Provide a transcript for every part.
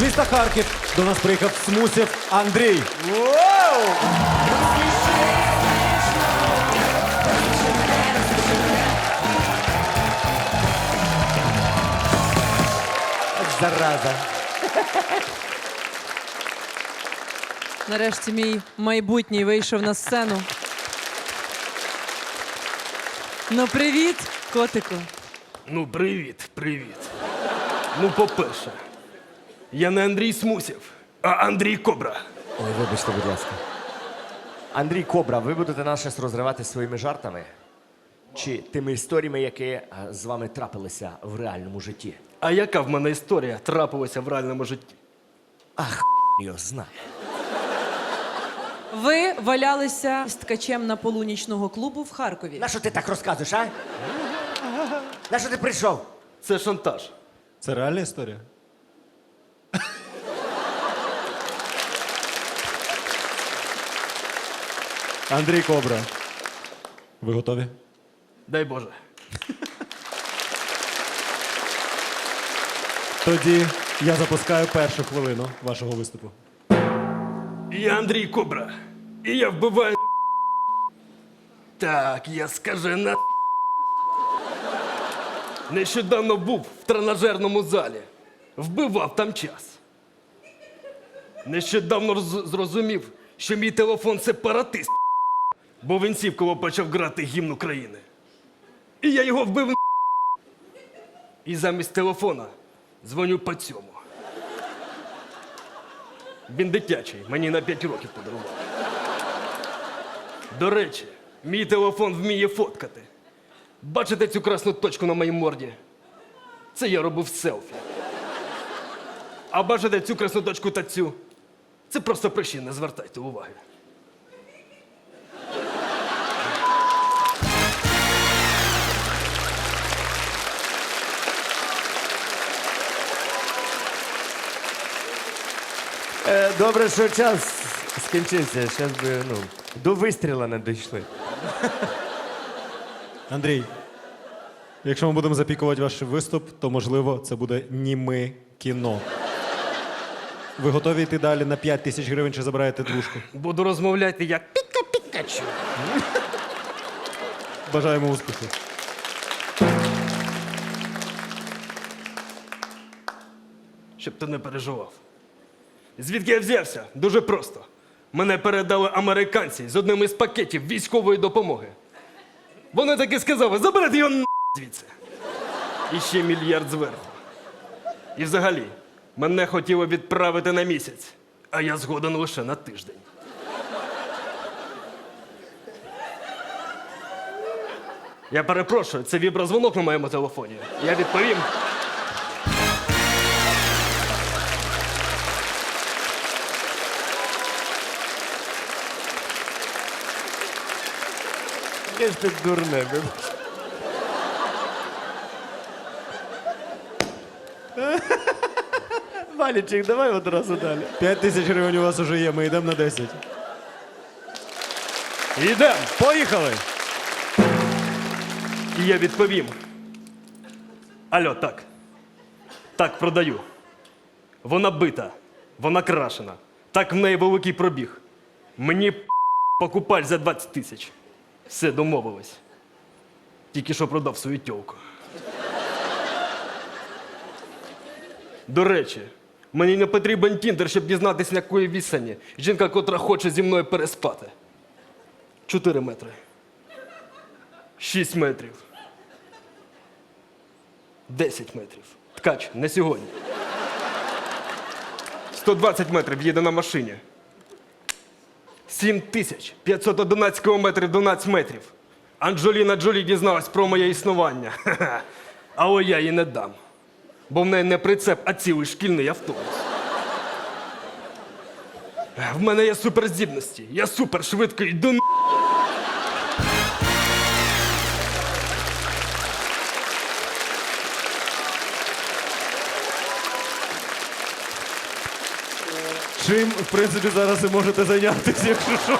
З міста Харків до нас приїхав Смусів Андрій. Зараза. Нарешті мій майбутній вийшов на сцену. Ну, привіт, котику. Ну, привіт, привіт. Ну, по-перше, я не Андрій Смусів, а Андрій Кобра. Ой, вибачте, будь ласка. Андрій Кобра, ви будете нас щось розривати своїми жартами? Чи тими історіями, які е, з вами трапилися в реальному житті? А яка в мене історія трапилася в реальному житті? Ах, його знає. Ви валялися з ткачем на полу нічного клубу в Харкові. На що ти так розказуєш, а? На що ти прийшов? Це шантаж. Це реальна історія? Андрій Кобра. Ви готові? Дай Боже. Тоді я запускаю першу хвилину вашого виступу. Я Андрій Кобра. І я вбиваю. Так, я скажена. Нещодавно був в тренажерному залі. Вбивав там час. Нещодавно зрозумів, що мій телефон сепаратист, бо він сівково почав грати гімн України. І я його вбив. І замість телефона дзвоню по цьому. Він дитячий, мені на 5 років подарував. До речі, мій телефон вміє фоткати. Бачите цю красну точку на моїй морді? Це я робив селфі. А бачите цю красну точку та цю? Це просто прищі, не звертайте уваги. Добре, що час скінчився. Зараз би, ну, до вистріла не дійшли. Андрій, якщо ми будемо запікувати ваш виступ, то можливо це буде німе кіно. Ви готові йти далі на 5 тисяч гривень чи забираєте двушку? Буду розмовляти як піка-пікачу. Бажаємо успіху. Щоб ти не переживав. Звідки я взявся? Дуже просто. Мене передали американці з одним із пакетів військової допомоги. Вони таки сказали, заберете його на звідси. І ще мільярд зверху. І взагалі, мене хотіли відправити на місяць, а я згоден лише на тиждень. Я перепрошую, це віброзвонок на моєму телефоні. Я відповім. Яке ж ти дурне. Валічик, давай одразу далі. 5 тисяч гривень у вас уже є, ми йдемо на 10. Йдемо! Поїхали! І я відповім. Алло, так. Так, продаю. Вона бита, вона крашена. Так в неї великий пробіг. Мені п- покупач за 20 тисяч. Все, домовились. Тільки що продав свою тьолку. До речі, мені не потрібен тіндер, щоб дізнатися, на якої відстані жінка, котра хоче зі мною переспати. Чотири метри. Шість метрів. 10 метрів. Ткач, не сьогодні. 120 метрів їде на машині. 7 тисяч 511 кілометрів 12 метрів. Анджоліна Джолі дізналась про моє існування. Але я їй не дам. Бо в неї не прицеп, а цілий шкільний автобус. В мене є суперздібності. Я супер швидко йду. чим, в принципі, зараз і можете зайнятися, якщо що.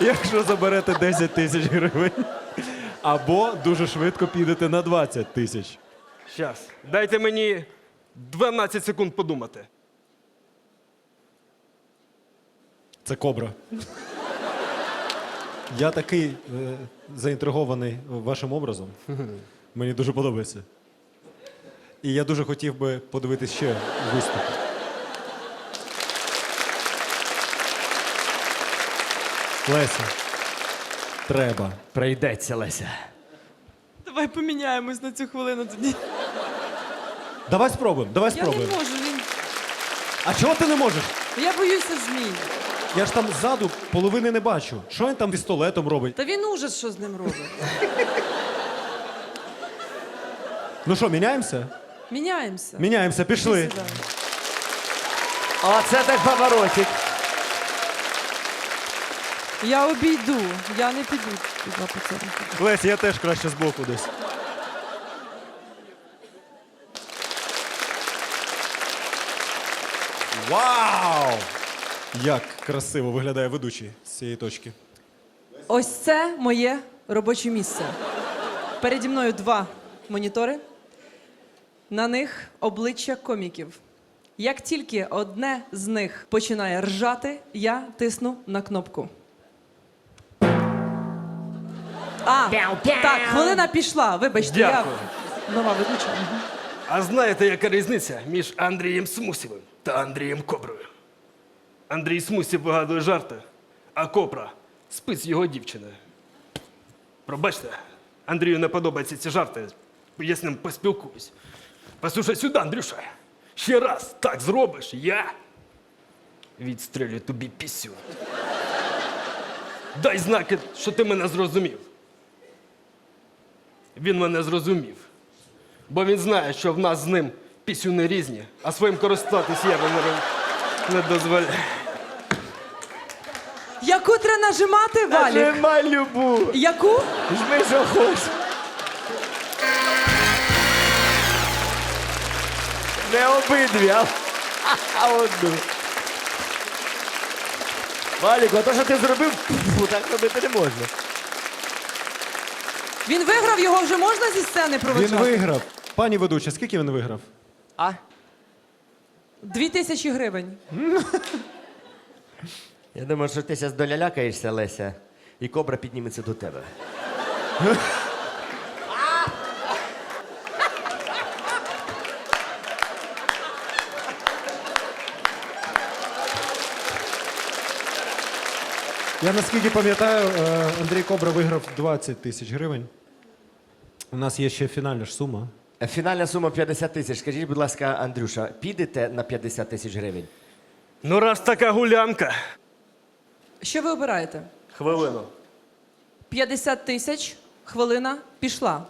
Якщо заберете 10 тисяч гривень. Або дуже швидко підете на 20 тисяч. Щас. Дайте мені 12 секунд подумати. Це кобра. Я такий е, заінтригований вашим образом. Мені дуже подобається. І я дуже хотів би подивитись ще виступ. Леся, треба. Прийдеться, Леся. Давай поміняємось на цю хвилину тоді. Давай спробуємо, давай Я не спробуємо. можу. Він... А чого ти не можеш? Я боюся змій. Я ж там ззаду половини не бачу. Що він там пістолетом робить? Та він ужас, що з ним робить. Ну що, міняємося? Міняємося. Міняємося, пішли. Сюди. Оце так поворотик. Я обійду. Я не піду туди по цьому. Лесь, я теж краще збоку десь. Вау! Як красиво виглядає ведучий з цієї точки. Ось це моє робоче місце. Переді мною два монітори. На них обличчя коміків. Як тільки одне з них починає ржати, я тисну на кнопку. А, так, хвилина пішла. Вибачте, Дякую. я нова ведуча. А знаєте, яка різниця між Андрієм Смусівим та Андрієм Коброю? Андрій Смусів вигадує жарти, а Кобра спить з його дівчиною. Пробачте, Андрію не подобаються ці жарти. Я з ним поспілкуюсь. Послухай сюди, Андрюша. Ще раз так зробиш, я відстрелю тобі пісю. Дай знаки, що ти мене зрозумів. Він мене зрозумів. Бо він знає, що в нас з ним пісюни різні, а своїм користатись я не, не дозволяю. Яку треба нажимати, Валік? Нажимай любу. Яку? Жми, що хочеш. Не обидві, а, а одну. Валіку, а то, що ти зробив, так робити не можна. Він виграв, його вже можна зі сцени? Він виграв. Пані ведуча, скільки він виграв? А? Дві тисячі гривень. Я думаю, що ти зараз долялякаєшся, Леся, і кобра підніметься до тебе. Я наскільки пам'ятаю, е, Андрій Кобра виграв 20 тисяч гривень. У нас є ще фінальна ж сума. Фінальна сума 50 тисяч. Скажіть, будь ласка, Андрюша, підете на 50 тисяч гривень? Ну, раз така гулянка. Що ви обираєте? Хвилину. 50 тисяч, хвилина пішла.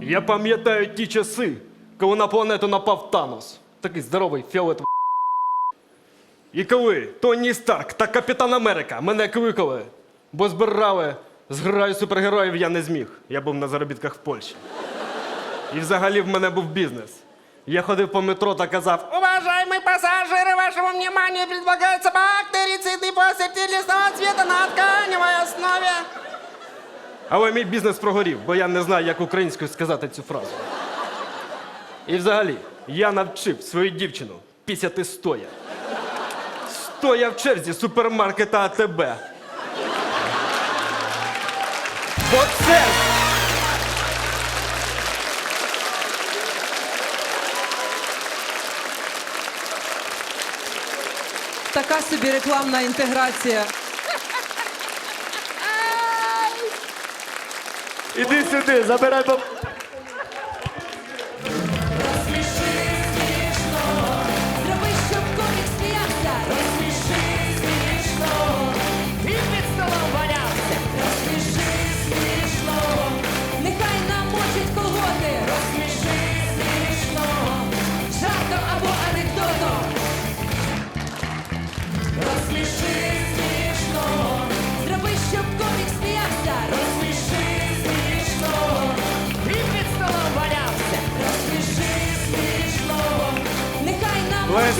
Я пам'ятаю ті часи, коли на планету напав Танос. Такий здоровий фіолетовий. І коли Тоні Старк та Капітан Америка мене кликали, бо збирали зграю супергероїв я не зміг. Я був на заробітках в Польщі. І взагалі в мене був бізнес. Я ходив по метро та казав: Уважаемые пассажиры, вашему вниманию предлагается бактерицидный посептиль лесного цвета на тканевой основе. Але мій бізнес прогорів, бо я не знаю, як українською сказати цю фразу. І взагалі, я навчив свою дівчину пісяти стоя. Стоя в черзі супермаркета АТБ. Бо це Така собі рекламна інтеграція. Іди сюди, забирай баб...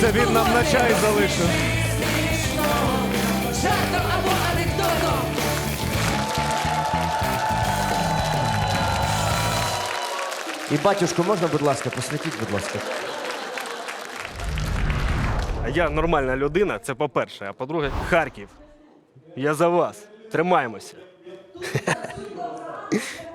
Леся, він нам на чай залишив. Жартом або анекдотом. І батюшку можна, будь ласка, посвятіть, будь ласка. я нормальна людина, це по-перше. А по-друге, Харків. Я за вас. Тримаємося.